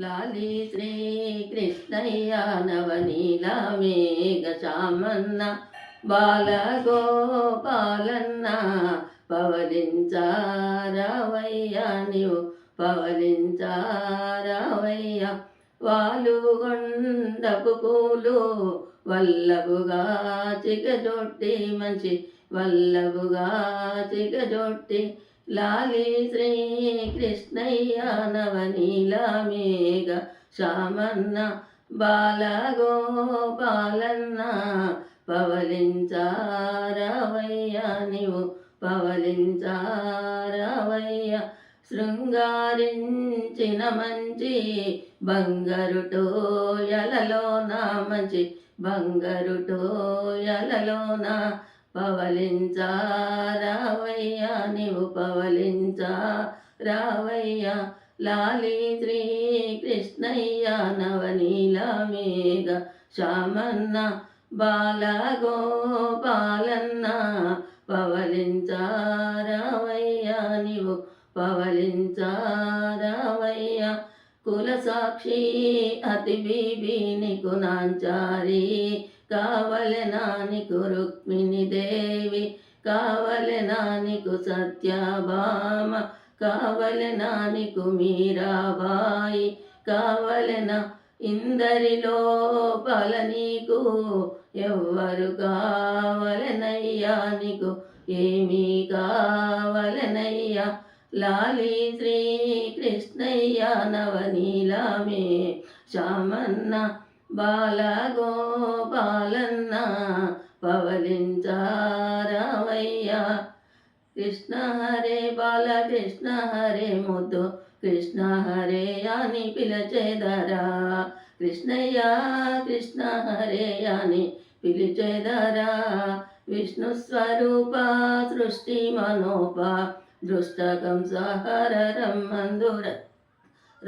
లాలి శ్రీ కృష్ణయ్య నవనీలా మేఘ చామన్న బాలగోపాలన్న పవలించారవయ్య నీవు పవలించారవయ్య వాలుగొండపు పూలు వల్లభుగా చిగజొట్టి మంచి వల్లభుగా చిగజొట్టి లాలి శ్రీ కృష్ణయ్య మేఘ శ్యామన్న బాలగోపాలన్న పవలించారవయ్య నీవు పవలించారవయ్య శృంగారించిన మంచి బంగారు నా మంచి బంగారు పవలించా రావయ్యా నీవు పవలించా రావయ్య లాలి శ్రీ కృష్ణయ్య నవనీల మేఘ శ్యామన్న బాలగోపాలన్న పవలించారవయ్య నీవు పవలించారవయ్య కుల సాక్షి అతి బీబీ నీకు నాంచారీ కావలెనా నీకు రుక్మిణి దేవి కావలెనా సత్యభామ కావలెనానికు మీరాబాయి కావలెన ఇందరిలో పల నీకు ఎవ్వరు కావలెనయ్యా నీకు ఏమీ కావలనయ్యా. లాలి శ్రీ కృష్ణయ్య నవనీలామే శ్యామన్న బాలగోపాలన్న పవలించారామయ్యా కృష్ణ హరే బాల కృష్ణ హరే ముద్దు కృష్ణ హరే అని పిలచేదరా. కృష్ణయ్యా కృష్ణ హరే అని పిలిచేదరా. విష్ణు స్వరూప సృష్టి మనోప దృష్టకం సహర రమ్మందుర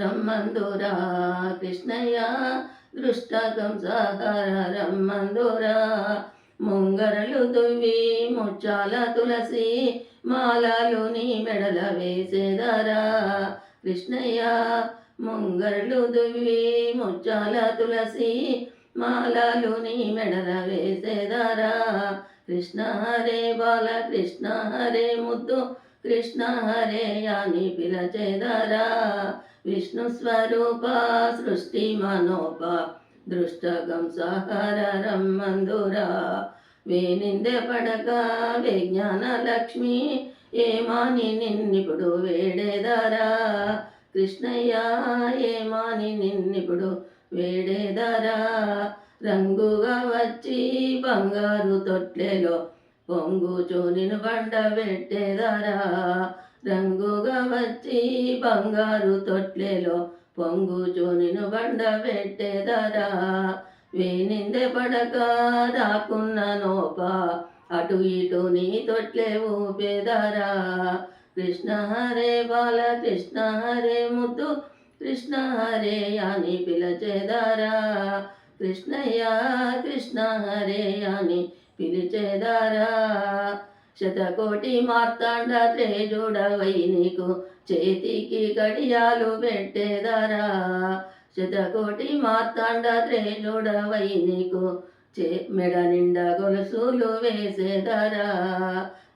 రమ్మందురా కృష్ణయ్య దృష్టకం సహర రమ్మందురా. ముంగరలు దువ్వి ముచ్చాల తులసి మాలలు నీ మెడల వేసేదరా. కృష్ణయ్య ముంగరలు దువ్వి ముచ్చాల తులసి మాలలు నీ మెడల వేసేదరా. కృష్ణ హరే బాల కృష్ణ హరే ముద్దు కృష్ణ హరే అని పిలచేదరా. విష్ణు స్వరూప సృష్టి మనోప దృష్టగం సహర మందురా వేనిందె పడక విజ్ఞాన లక్ష్మి ఏమాని నిన్నిప్పుడు వేడేదారా కృష్ణయ్య ఏమాని నిన్నిప్పుడు వేడేదారా రంగుగా వచ్చి బంగారు తొట్లెలో పొంగుచో నిన్ను బండ పెట్టేదరా? రంగుగా వచ్చి బంగారు తొట్లెలో పొంగుచో నిన్ను బండ పెట్టేదరా? వేనిందె పడక రాకున్న నోప అటు ఇటు నీ తొట్లే ఊపేదారా? కృష్ణ హరే బాల కృష్ణ హరే ముద్దు కృష్ణ హరే అని పిలచేదారా? కృష్ణయ్య కృష్ణ హరే అని పిలిచేదారా? శతకోటి మార్తాండ త్రేజుడవై నీకు చేతికి గడియాలు పెట్టేదారా? శతకోటి మార్తాండ త్రేజుడవై నీకు చే మెడ నిండా గొలుసులు వేసేదారా?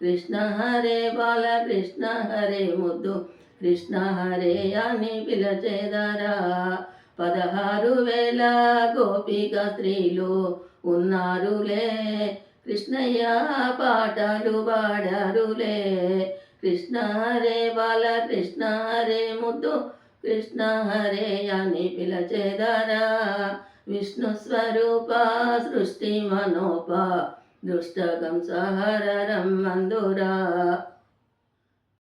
కృష్ణ హరే బాల కృష్ణ హరే ముద్దు కృష్ణ హరే అని పిలచేదారా? పదహారు వేల గోపిక స్త్రీలు ఉన్నారులే కృష్ణయ్య పాటలు పాడారులే. కృష్ణ హరే బాల కృష్ణ హరే ముద్దు కృష్ణ హరే అని పిలచేదరా. విష్ణు స్వరూప సృష్టి మనోప దృష్టగం సహర రమ్మందురా